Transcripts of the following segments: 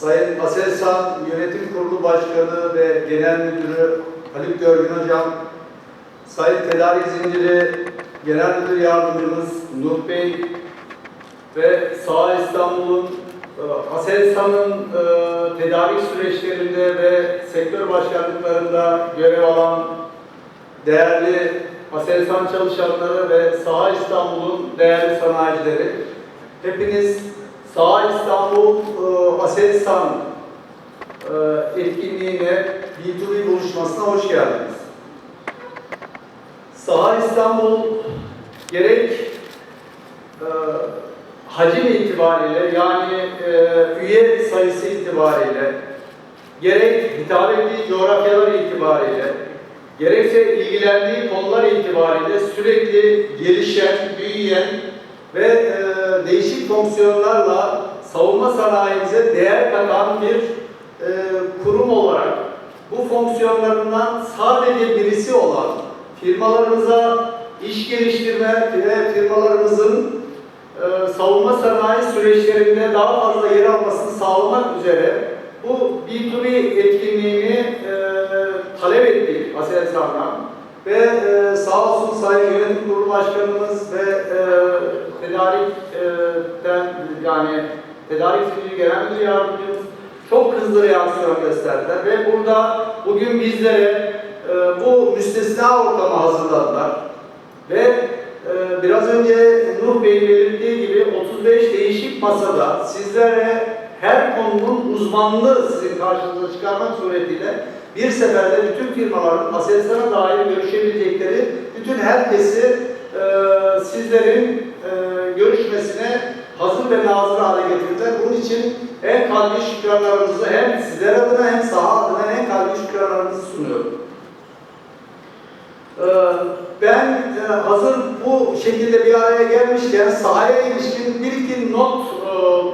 Sayın Aselsan Yönetim Kurulu Başkanı ve Genel Müdürü Haluk Görgün Hocam, Sayın Tedarik Zinciri Genel Müdür Yardımcımız Nuh Bey ve Sağ İstanbul'un e, Aselsan'ın e, tedarik süreçlerinde ve sektör başkanlıklarında görev alan değerli Aselsan çalışanları ve Sağ İstanbul'un değerli sanayicileri, hepiniz Sağ İstanbul e, Aselsan e, etkinliğine B2B buluşmasına hoş geldiniz. Sağ İstanbul gerek e, hacim itibariyle yani e, üye sayısı itibariyle gerek hitap ettiği coğrafyalar itibariyle gerekse ilgilendiği konular itibariyle sürekli gelişen, büyüyen ve e, değişik fonksiyonlarla savunma sanayimize değer katan bir e, kurum olarak bu fonksiyonlarından sadece birisi olan firmalarımıza iş geliştirme ve firmalarımızın e, savunma sanayi süreçlerinde daha fazla yer almasını sağlamak üzere bu B2B etkinliğini e, talep ettik Aselsan'dan ve e, sağ olsun Sayın Yönetim Kurulu Başkanımız ve e, tedarikten yani tedarik zinciri genel müdür yardımcımız çok hızlı reaksiyon gösterdiler. Ve burada bugün bizlere e, bu müstesna ortamı hazırladılar. Ve e, biraz önce Nuh Bey'in belirttiği gibi 35 değişik masada sizlere her konunun uzmanlığı sizin karşınıza çıkarmak suretiyle bir seferde bütün firmaların Aselsan'a dair görüşebilecekleri bütün herkesi e, sizlerin e, görüşmesine hazır ve nazır hale getirdiler. Bunun için en kalbi şükranlarımızı hem sizler adına hem saha adına en kalbi şükranlarımızı sunuyorum. Ee, Ben e, hazır bu şekilde bir araya gelmişken sahaya ilişkin bir iki not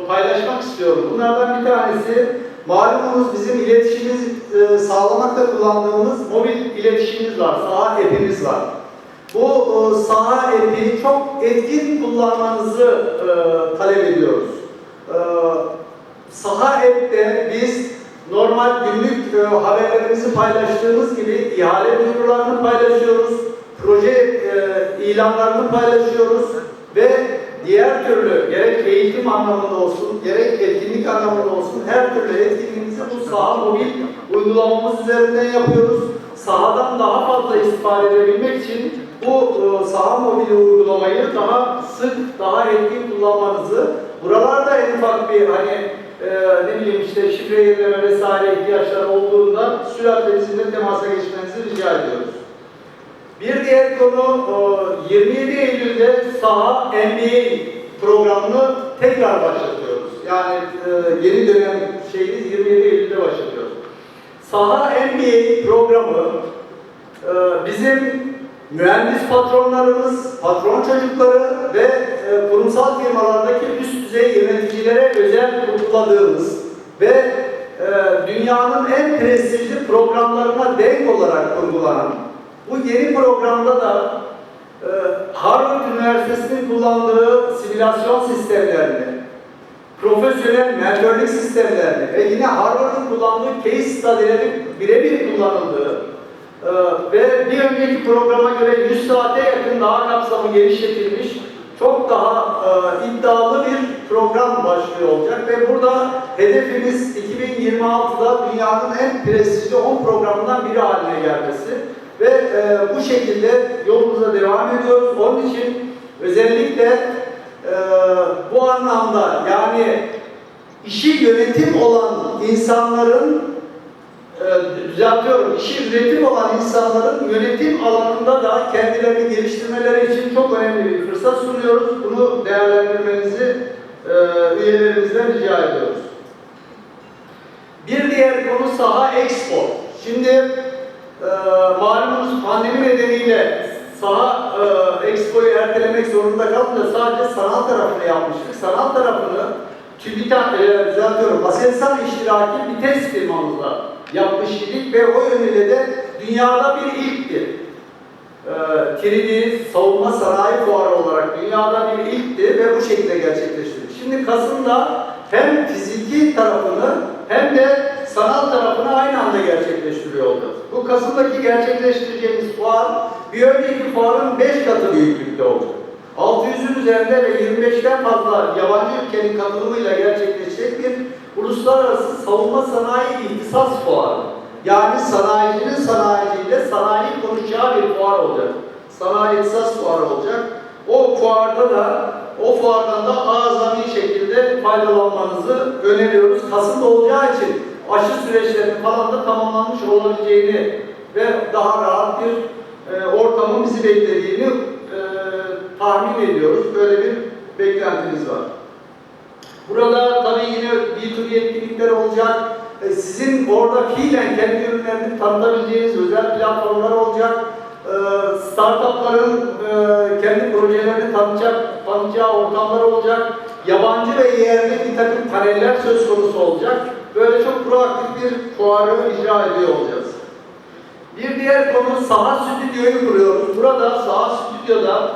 paylaşmak istiyorum. Bunlardan bir tanesi malumunuz bizim iletişimimiz e, sağlamakta kullandığımız mobil iletişimimiz var, saha app'imiz var. Bu e, saha app'i çok etkin kullanmanızı e, talep ediyoruz. E, Saha app'te biz normal günlük e, haberlerimizi paylaştığımız gibi ihale duyurularını paylaşıyoruz, proje e, ilanlarını paylaşıyoruz ve diğer türlü gerek eğitim anlamında olsun, gerek etkinlik anlamında olsun her türlü etkinliğimizi bu saha mobil uygulamamız üzerinden yapıyoruz. Sahadan daha fazla istifade edebilmek için bu e, saha mobil uygulamayı daha sık, daha etkin kullanmanızı, buralarda en ufak bir hani e, ne bileyim işte şifre yenileme vesaire ihtiyaçları olduğunda süratle bizimle temasa geçmenizi rica ediyoruz. Bir diğer konu e, 27 Eylül'de saha MBA programını tekrar başlatıyoruz. Yani e, yeni dönem şeyini 27 Eylül'de başlatıyoruz. Saha MBA programı e, bizim mühendis patronlarımız, patron çocukları ve e, kurumsal firmalardaki üst düzey yöneticilere özel kurguladığımız ve e, dünyanın en prestijli programlarına denk olarak kurgulanan bu yeni programda da e, Harvard Üniversitesi'nin kullandığı simülasyon sistemlerini, profesyonel mentörlük sistemlerini ve yine Harvard'ın kullandığı case study'lerin birebir kullanıldığı ee, ve bir önceki programa göre 100 saate yakın daha kapsamı genişletilmiş, çok daha e, iddialı bir program başlıyor olacak. Ve burada hedefimiz 2026'da dünyanın en prestijli 10 programından biri haline gelmesi ve e, bu şekilde yolumuza devam ediyoruz. Onun için özellikle e, bu anlamda yani işi yönetim olan insanların e, düzeltiyorum, işi üretim olan insanların yönetim alanında da kendilerini geliştirmeleri için çok önemli bir fırsat sunuyoruz. Bunu değerlendirmenizi e, üyelerimizden rica ediyoruz. Bir diğer konu saha expo. Şimdi e, malumunuz pandemi nedeniyle saha e, expo'yu ertelemek zorunda kalınca sadece sanat tarafını yapmıştık. Sanat tarafını TÜBİTAK, e, düzeltiyorum, Aselsan iştiraki bir test firmamızla yapmış idik ve o yönüyle de dünyada bir ilkti. Ee, 3D savunma sanayi fuarı olarak dünyada bir ilkti ve bu şekilde gerçekleştirdik. Şimdi Kasım'da hem fiziki tarafını hem de sanal tarafını aynı anda gerçekleştiriyor olacağız. Kasım'daki gerçekleştireceğimiz fuar bir önceki fuarın 5 katı büyüklükte olacak. 600'ün üzerinde ve 25'ten fazla yabancı ülkenin katılımıyla gerçekleşecek bir uluslararası savunma sanayi ihtisas fuarı. Yani sanayicinin sanayiciyle sanayi konuşacağı bir fuar olacak. Sanayi ihtisas fuarı olacak. O fuarda da o fuardan da azami şekilde faydalanmanızı öneriyoruz. Kasım'da olacağı için aşı süreçlerinin falan da tamamlanmış olabileceğini ve daha rahat bir e, ortamın bizi beklediğini e, tahmin ediyoruz. Böyle bir beklentimiz var. Burada tabii yine B2B etkinlikler olacak. E, Sizin orada fiilen kendi ürünlerini tanıtabileceğiniz özel platformlar olacak. E, Startupların e, kendi projelerini tanıtacak, tanıtacağı ortamlar olacak. Yabancı ve yerli bir takım paneller söz konusu olacak. Böyle çok proaktif bir fuarı icra ediyor olacağız. Bir diğer konu saha stüdyoyu kuruyoruz. Burada saha stüdyoda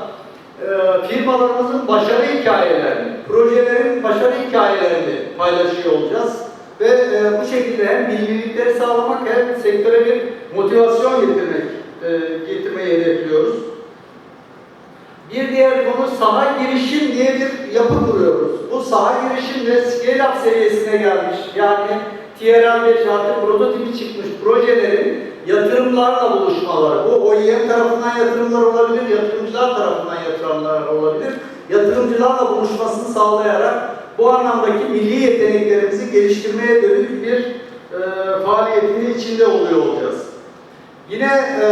e, firmalarımızın başarı hikayelerini, projelerin başarı hikayelerini paylaşıyor olacağız. Ve e, bu şekilde hem bilgilikleri sağlamak hem sektöre bir motivasyon getirmek, e, getirmeyi hedefliyoruz. Bir diğer konu saha girişim diye bir yapı kuruyoruz. Bu saha girişim de scale-up seviyesine gelmiş. Yani TRL5 artık prototipi çıkmış projelerin yatırımlarla buluşmaları. Bu OEM tarafından yatırımlar olabilir, yatırımcılar tarafından yatırımlar olabilir. Yatırımcılarla buluşmasını sağlayarak bu anlamdaki milli yeteneklerimizi geliştirmeye dönük bir e, faaliyetin içinde oluyor olacağız. Yine e,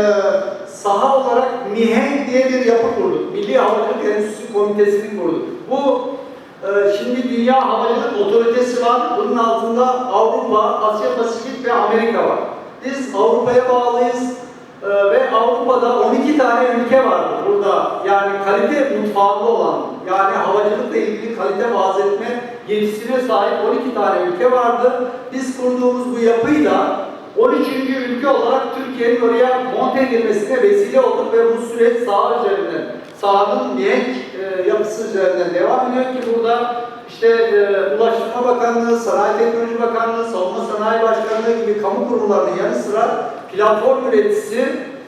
saha olarak MİHENK diye bir yapı kurduk. Milli Havacılık Enstitüsü Komitesi'ni kurduk. Bu e, şimdi Dünya Havacılık Otoritesi var. Bunun altında Avrupa, Asya Pasifik ve Amerika var. Biz Avrupa'ya bağlıyız e, ve Avrupa'da 12 tane ülke var burada. Yani kalite mutfağında olan, yani havacılıkla ilgili kalite vaaz etme yetisine sahip 12 tane ülke vardı. Biz kurduğumuz bu yapıyla 13. ülke olarak Türkiye'nin oraya monte edilmesine vesile olduk ve bu süreç saha üzerinden, sahanın mihenk e, yapısı üzerinden devam ediyor ki burada işte e, Ulaştırma Bakanlığı, Sanayi Teknoloji Bakanlığı, Savunma Sanayi Başkanlığı gibi kamu kurumlarının yanı sıra platform üreticisi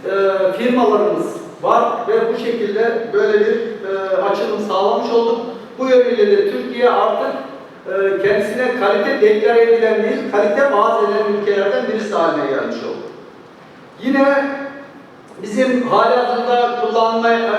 e, firmalarımız var ve bu şekilde böyle bir e, açılım sağlamış olduk. Bu yönüyle de Türkiye artık e, kendisine kalite deklar edilen değil, kalite vaaz eden ülkelerden birisi haline gelmiş oldu. Yine bizim halihazırda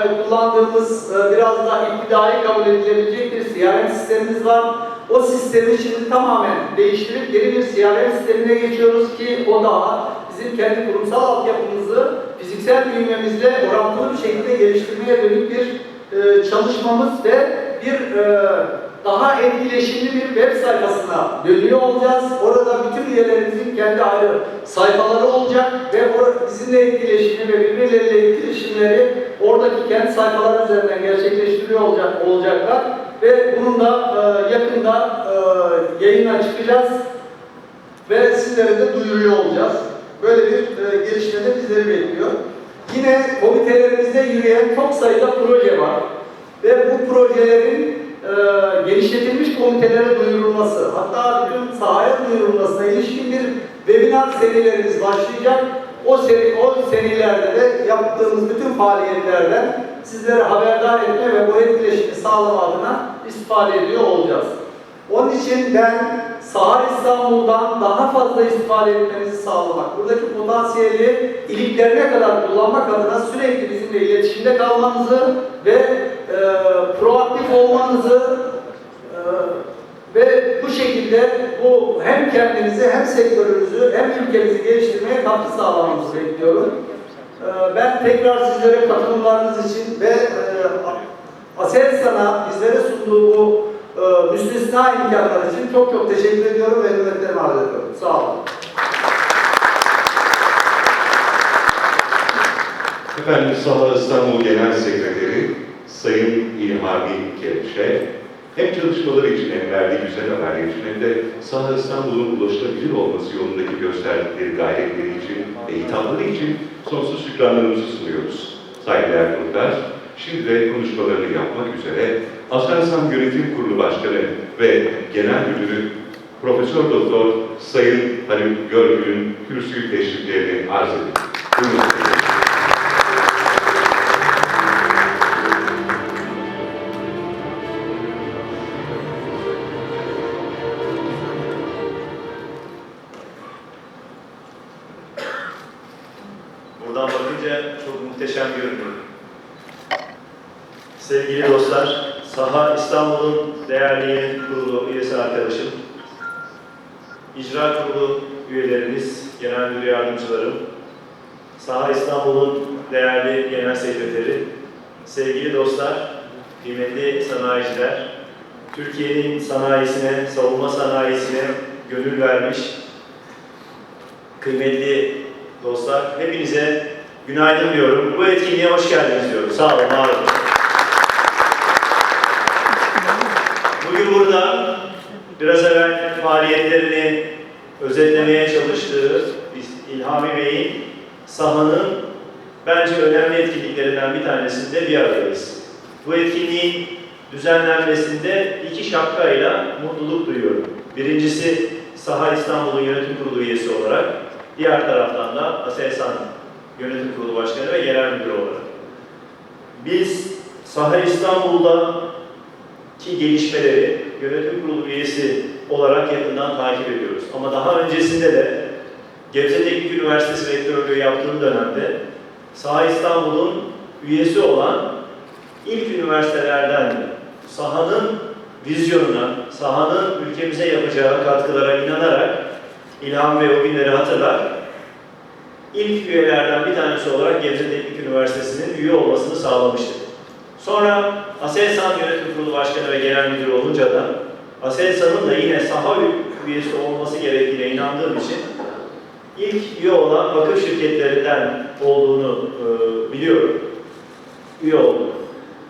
e, kullandığımız e, biraz daha iktidai kabul edilebilecek bir CRM sistemimiz var. O sistemi şimdi tamamen değiştirip yeni bir CRM sistemine geçiyoruz ki o daha bizim kendi kurumsal altyapımızı fiziksel büyümemizle orantılı bir şekilde geliştirmeye dönük bir e, çalışmamız ve bir e, daha etkileşimli bir web sayfasına dönüyor olacağız. Orada bütün üyelerimizin kendi ayrı sayfaları olacak ve bizimle etkileşimi ve birbirleriyle etkileşimleri oradaki kendi sayfalar üzerinden gerçekleştiriyor olacak olacaklar ve bunun da e, yakında e, yayına çıkacağız ve sizlere de duyuruyor olacağız. Böyle bir e, gelişme de bizleri bekliyor. Yine komitelerimizde yürüyen çok sayıda proje var ve bu projelerin e, genişletilmiş komitelere duyurulması, hatta bütün sahaya duyurulmasına ilişkin bir webinar serilerimiz başlayacak. O seri, o serilerde de yaptığımız bütün faaliyetlerden sizlere haberdar etme ve bu etkileşimi sağlama adına istifade ediyor olacağız. Onun için ben Sahar İstanbul'dan daha fazla istifade etmenizi sağlamak, buradaki potansiyeli iliklerine kadar kullanmak adına sürekli bizimle iletişimde kalmanızı ve e, proaktif olmanızı e, ve bu şekilde bu hem kendinizi hem sektörünüzü hem ülkemizi geliştirmeye katkı sağlamanızı bekliyorum. E, ben tekrar sizlere katılımlarınız için ve e, Aselsan'a bizlere sunduğu bu e, müstesna imkanlar için çok çok teşekkür ediyorum ve hürmetlerimi arz ediyorum. Sağ olun. Efendim Saha İstanbul Genel Sekreteri Sayın İlhami Keleş'e hem çalışmaları için hem verdiği güzel haberler için hem de Saha İstanbul'un ulaşılabilir olması yolundaki gösterdikleri gayretleri için ve hitapları için sonsuz şükranlarımızı sunuyoruz. Saygıdeğer konuklar, şimdi de konuşmalarını yapmak üzere Aselsan Yönetim Kurulu Başkanı ve Genel Müdürü Profesör Doktor Sayın Haluk Görgül'ün kürsüyü teşriflerini arz edin. Buyurun. Kurulu üyesi arkadaşım, icra kurulu üyelerimiz, genel müdür yardımcılarım, Saha İstanbul'un değerli genel sekreteri, sevgili dostlar, kıymetli sanayiciler, Türkiye'nin sanayisine, savunma sanayisine gönül vermiş kıymetli dostlar, hepinize günaydın diyorum. Bu etkinliğe hoş geldiniz diyorum. Sağ olun, var olun. Bugün burada biraz evvel faaliyetlerini özetlemeye çalıştığı İlhami Bey'in sahanın bence önemli etkinliklerinden bir tanesinde bir aradayız. Bu etkinliğin düzenlenmesinde iki şapkayla mutluluk duyuyorum. Birincisi Saha İstanbul'un yönetim kurulu üyesi olarak, diğer taraftan da ASELSAN Yönetim Kurulu Başkanı ve Genel Müdürü olarak. Biz Saha İstanbul'daki gelişmeleri yönetim kurulu üyesi olarak yakından takip ediyoruz. Ama daha öncesinde de Gebze Teknik Üniversitesi Rektörlüğü yaptığım dönemde Saha İstanbul'un üyesi olan ilk üniversitelerden sahanın vizyonuna, sahanın ülkemize yapacağı katkılara inanarak İlham ve o günleri hatırlar. İlk üyelerden bir tanesi olarak Gebze Teknik Üniversitesi'nin üye olmasını sağlamıştır. Sonra Aselsan Yönetim Kurulu Başkanı ve Genel Müdürü olunca da Aselsan'ın da yine saha üyesi olması gerektiğine inandığım için ilk üye olan vakıf şirketlerinden olduğunu e, biliyorum. Üye oldum.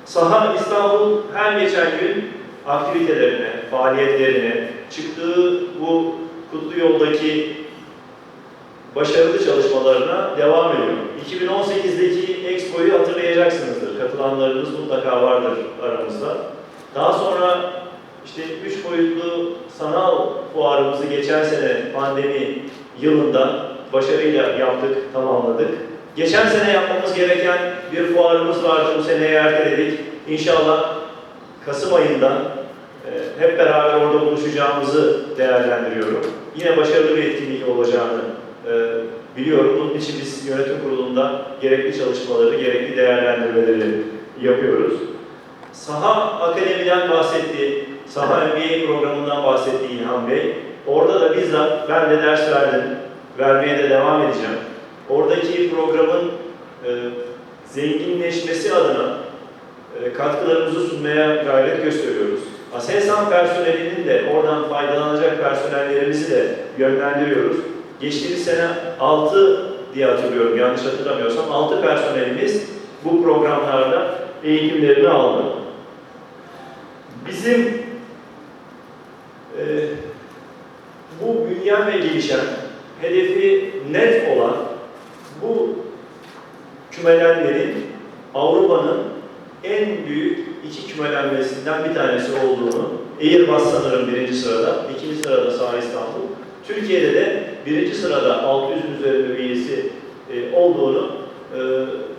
Saha İstanbul her geçen gün aktivitelerine, faaliyetlerine, çıktığı bu kutlu yoldaki başarılı çalışmalarına devam ediyor. 2018'deki Expo'yu Katılanlarınız mutlaka vardır aramızda. Daha sonra işte üç boyutlu sanal fuarımızı geçen sene pandemi yılında başarıyla yaptık, tamamladık. Geçen sene yapmamız gereken bir fuarımız vardı, bu seneye erteledik. İnşallah Kasım ayında e, hep beraber orada buluşacağımızı değerlendiriyorum. Yine başarılı bir etkinlik olacağını e, biliyorum. Bunun için biz yönetim kurulunda gerekli çalışmaları, gerekli değerlendirmeleri yapıyoruz. Saha Akademi'den bahsetti, Saha MBA programından bahsetti İlhan Bey. Orada da bizzat ben de ders verdim, vermeye de devam edeceğim. Oradaki programın e, zenginleşmesi adına e, katkılarımızı sunmaya gayret gösteriyoruz. Aselsan personelinin de oradan faydalanacak personellerimizi de yönlendiriyoruz. Geçtiğimiz sene 6 diye hatırlıyorum yanlış hatırlamıyorsam 6 personelimiz bu programlarda eğitimlerini aldı. Bizim e, bu büyüyen ve gelişen, hedefi net olan bu kümelenlerin Avrupa'nın en büyük iki kümelenmesinden bir tanesi olduğunu, Airbus sanırım birinci sırada, ikinci sırada Saha İstanbul, Türkiye'de de birinci sırada 600'ün üzerinde üyesi e, olduğunu e,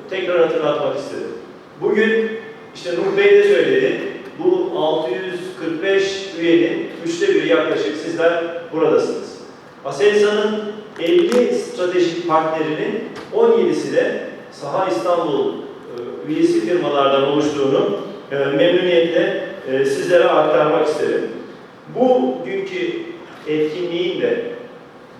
tekrar hatırlatmak istedim. Bugün işte Nuh Bey de söyledi, bu 645 üyenin üçte biri yaklaşık sizler buradasınız. Aselsan'ın 50 stratejik partnerinin 17'si de Saha İstanbul e, üyesi firmalardan oluştuğunu e, memnuniyetle e, sizlere aktarmak isterim. Bugünkü etkinliğin de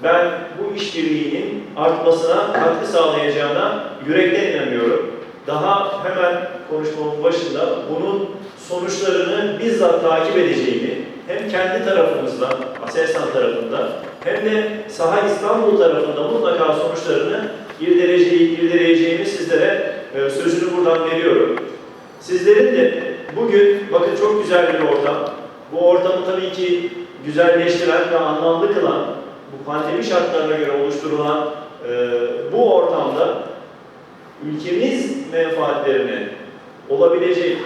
ben bu işbirliğinin artmasına katkı sağlayacağına yürekten inanıyorum. Daha hemen konuşmamın başında bunun sonuçlarını bizzat takip edeceğimi hem kendi tarafımızda, Aselsan tarafında hem de Saha İstanbul tarafında mutlaka sonuçlarını irdeleyeceği, irdeleyeceğimi sizlere e, sözünü buradan veriyorum. Sizlerin de bugün bakın çok güzel bir ortam. Bu ortamı tabii ki güzelleştiren ve anlamlı kılan, bu pandemi şartlarına göre oluşturulan e, bu ortamda ülkemiz menfaatlerine olabilecek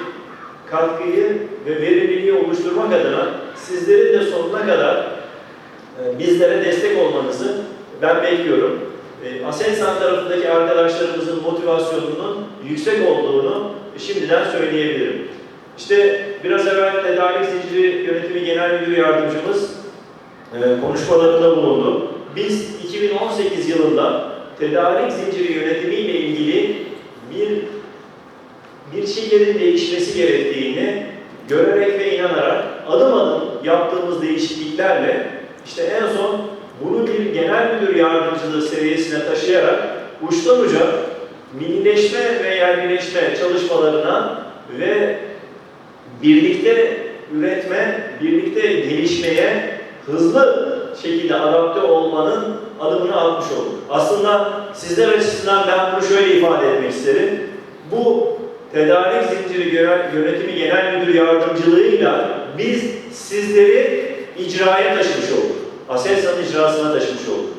katkıyı ve verimliliği oluşturmak adına sizlerin de sonuna kadar e, bizlere destek olmanızı ben bekliyorum. E, Aselsan tarafındaki arkadaşlarımızın motivasyonunun yüksek olduğunu şimdiden söyleyebilirim. İşte biraz evvel Tedarik Zinciri Yönetimi Genel Müdür Yardımcımız e, konuşmalarında bulundu. Biz 2018 yılında tedarik zinciri yönetimi ile ilgili bir bir şeylerin değişmesi gerektiğini görerek ve inanarak adım adım yaptığımız değişikliklerle işte en son bunu bir genel müdür yardımcılığı seviyesine taşıyarak uçtan uca millileşme ve yerlileşme çalışmalarına ve birlikte üretme, birlikte gelişmeye hızlı şekilde adapte olmanın adımını atmış olduk. Aslında sizler açısından ben bunu şöyle ifade etmek isterim. Bu tedarik zinciri yönetimi genel müdür yardımcılığıyla biz sizleri icraya taşımış olduk. Aselsan'ın icrasına taşımış olduk.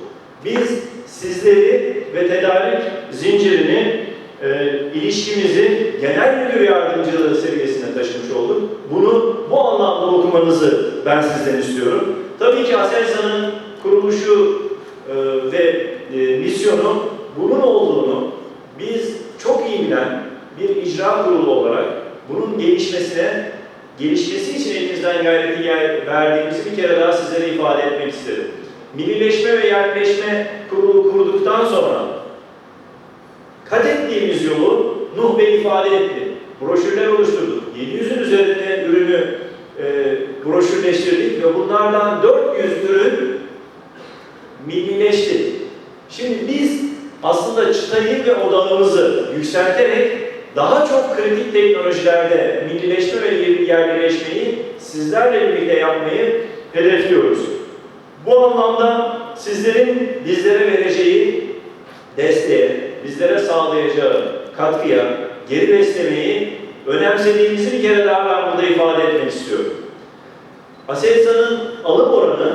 Biz sizleri ve tedarik zincirini e, ilişkimizi genel müdür yardımcılığı seviyesine taşımış olduk. Bunu bu anlamda okumanızı ben sizden istiyorum. Tabii ki Aselsan'ın kuruluşu e, ve e, misyonu bunun olduğunu biz çok iyi bilen bir icra kurulu olarak bunun gelişmesine, gelişmesi için elimizden gayreti verdiğimizi bir kere daha sizlere ifade etmek isterim. Millileşme ve yerleşme kurulu kurduktan sonra kat ettiğimiz yolu Nuh Bey ifade etti. Broşürler oluşturduk. 700'ün üzerinde ürünü e, broşürleştirdik ve bunlardan 400 ürün millileşti. Şimdi biz aslında çıtayı ve odağımızı yükselterek daha çok kritik teknolojilerde millileşme ve yerlileşmeyi sizlerle birlikte yapmayı hedefliyoruz. Bu anlamda sizlerin bizlere vereceği desteğe, bizlere sağlayacağı katkıya, geri beslemeyi önemsediğimizi bir kere daha ben burada ifade etmek istiyorum. Aselsan'ın alım oranı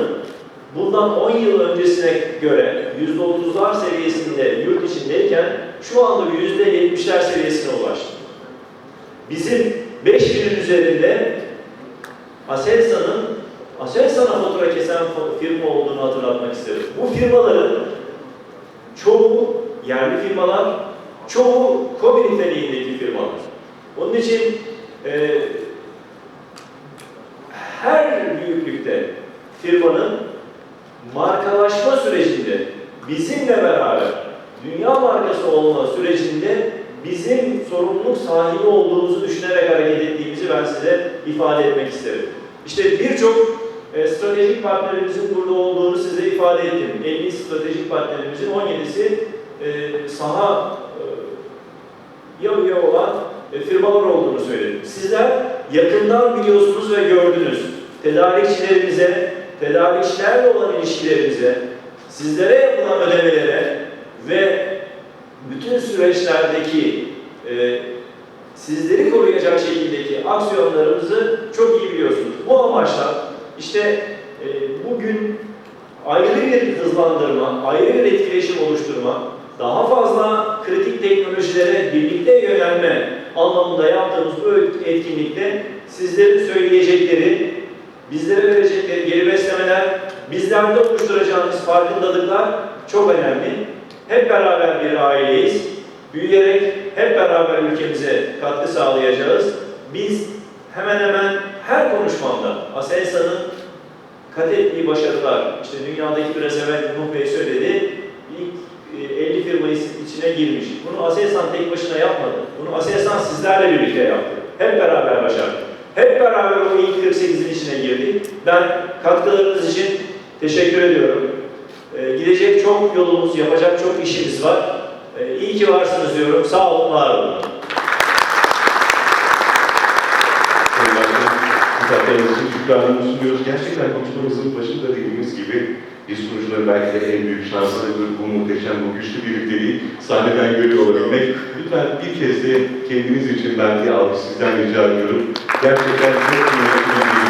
bundan 10 yıl öncesine göre %30'lar seviyesinde yurt içindeyken şu anda %70'ler seviyesine ulaştı. Bizim 5000'in üzerinde Aselsan'ın Aselsan'a fatura kesen firma olduğunu hatırlatmak isterim. Bu firmaların çoğu yerli firmalar, çoğu kobi niteliğindeki firmalar. Onun için e, her büyüklükte firmanın markalaşma sürecinde bizimle beraber dünya markası olma sürecinde bizim sorumluluk sahibi olduğumuzu düşünerek hareket ettiğimizi ben size ifade etmek isterim. İşte birçok e, stratejik partnerimizin burada olduğunu size ifade ettim. 50 stratejik partnerimizin 17'si e, saha e, ya olan e, firmalar olduğunu söyledim. Sizler yakından biliyorsunuz ve gördünüz. Tedarikçilerimize, tedarikçilerle olan ilişkilerimize, sizlere yapılan ödemelere ve bütün süreçlerdeki e, sizleri koruyacak şekildeki aksiyonlarımızı çok iyi biliyorsunuz. Bu amaçla işte e, bugün ayrı bir hızlandırma, ayrı bir etkileşim oluşturma, daha fazla kritik teknolojilere birlikte yönelme anlamında yaptığımız bu etkinlikte sizlerin söyleyecekleri, bizlere verecekleri geri beslemeler, bizlerde oluşturacağımız farkındalıklar çok önemli. Hep beraber bir aileyiz. Büyüyerek hep beraber ülkemize katkı sağlayacağız. Biz hemen hemen her konuşmamda Aselsan'ın kat ettiği başarılar, işte dünyadaki biraz evvel Nuh Bey söyledi, ilk e, 50 firma içine girmiş. Bunu Aselsan tek başına yapmadı. Bunu Aselsan sizlerle birlikte yaptı. Hep beraber başardı. Hep beraber o ilk 48'in içine girdik. Ben katkılarınız için teşekkür ediyorum. Ee, gidecek çok yolumuz, yapacak çok işimiz var. Ee, iyi ki varsınız diyorum. Sağ olun, var olun. Sayın Başkanım, kitaplarınız için şükranlarımızı sunuyoruz. Gerçekten konuşmamızın başında dediğimiz gibi biz sunucuların belki de en büyük şansıdır bu muhteşem, bu güçlü birlikteliği sahneden görüyor olabilmek. Lütfen bir kez de kendiniz için bir alkış sizden rica ediyorum. Gerçekten çok kıymetli bir.